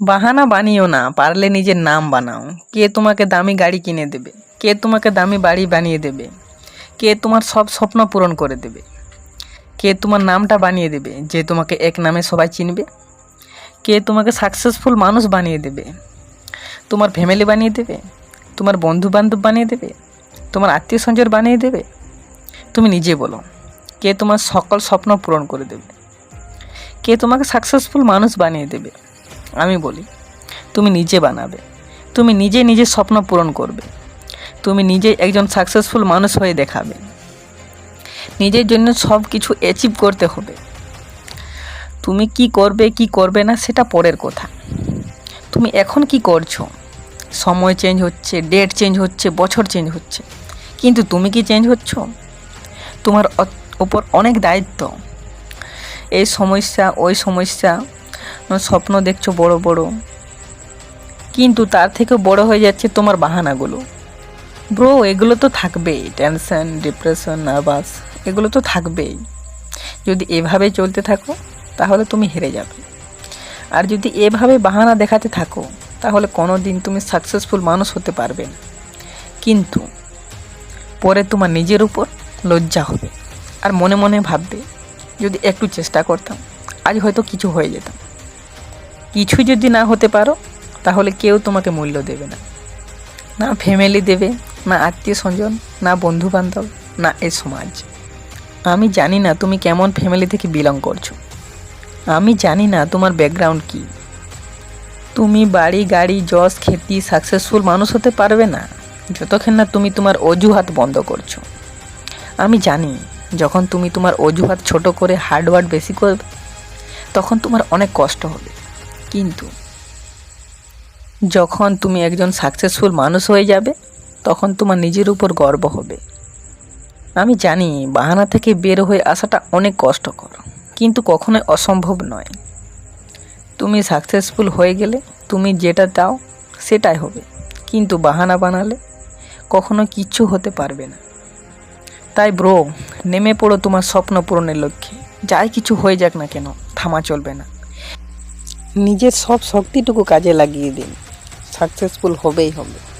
বাহানা বানিও না, পারলে নিজের নাম বানাও। কে তোমাকে দামি গাড়ি কিনে দেবে? কে তোমাকে দামি বাড়ি বানিয়ে দেবে? কে তোমার সব স্বপ্ন পূরণ করে দেবে? কে তোমার নামটা বানিয়ে দেবে, যে তোমাকে এক নামে সবাই চিনবে? কে তোমাকে সাকসেসফুল মানুষ বানিয়ে দেবে? তোমার ফ্যামিলি বানিয়ে দেবে? তোমার বন্ধু বান্ধব বানিয়ে দেবে? তোমার আত্মীয় স্বজন বানিয়ে দেবে? তুমি নিজে বলো, কে তোমার সকল স্বপ্ন পূরণ করে দেবে? কে তোমাকে সাকসেসফুল মানুষ বানিয়ে দেবে? আমি বলি, তুমি নিজে বানাবে। তুমি নিজে নিজের স্বপ্ন পূরণ করবে। তুমি নিজে একজন সাকসেসফুল মানুষ হয়ে দেখাবে। নিজের জন্য সব কিছু অ্যাচিভ করতে হবে। তুমি কি করবে কি করবে না, সেটা পরের কথা। তুমি এখন কি করছ? সময় চেঞ্জ হচ্ছে ডেট চেঞ্জ হচ্ছে, বছর চেঞ্জ হচ্ছে। কিন্তু তুমি কি চেঞ্জ হচ্ছ? তোমার ওপর অনেক দায়িত্ব। এই সমস্যা, ওই সমস্যা স্বপ্ন দেখছ বড় বড়? কিন্তু তার থেকে বড় হয়ে যাচ্ছে তোমার বাহানাগুলো। ব্রো, এগুলো তো থাকবেই। টেনশন, ডিপ্রেশন, নার্ভাস, এগুলো তো থাকবেই। যদি এভাবে চলতে থাকো, তাহলে তুমি হেরে যাবে। আর যদি এভাবে বাহানা দেখাতে থাকো, তাহলে কোনো দিন তুমি সাকসেসফুল মানুষ হতে পারবে না। কিন্তু পরে তোমার নিজের উপর লজ্জা হবে। আর মনে মনে ভাববে, যদি একটু চেষ্টা করতাম, আজ হয়তো কিছু হয়ে যেতাম। কিছু যদি না হতে পারো, তাহলে কেউ তোমাকে মূল্য দেবে না। না ফ্যামিলি দেবে, না আত্মীয় স্বজন, না বন্ধু বান্ধব না এ সমাজ। আমি জানি না তুমি কেমন ফ্যামিলি থেকে বিলং করছ। আমি জানি না তোমার ব্যাকগ্রাউন্ড কি। তুমি বাড়ি, গাড়ি জজ খেতি সাকসেসফুল মানুষ হতে পারবে না, যতক্ষণ না তুমি তোমার অজুহাত বন্ধ করছ। আমি জানি, যখন তুমি তোমার অজুহাত ছোট করে হার্ডওয়ার্ক বেশি করবে, তখন তোমার অনেক কষ্ট হবে। কিন্তু যখন তুমি একজন সাকসেসফুল মানুষ হয়ে যাবে, তখন তোমার নিজের উপর গর্ব হবে। আমি জানি বাহানা থেকে বের হয়ে আসাটা অনেক কষ্টকর, কিন্তু কখনোই অসম্ভব নয়। তুমি সাকসেসফুল হয়ে গেলে, তুমি যেটা চাও সেটাই হবে, কিন্তু বাহানা বানালে কখনো কিচ্ছু হতে পারবে না। তাই ব্রো নেমে পড়ো তোমার স্বপ্ন পূরণের লক্ষ্যে। যাই কিছু হয়ে যাক না কেন, থামা চলবে না। নিজের সব শক্তিটুকু কাজে লাগিয়ে দিন। সাকসেসফুল হবেই হবে।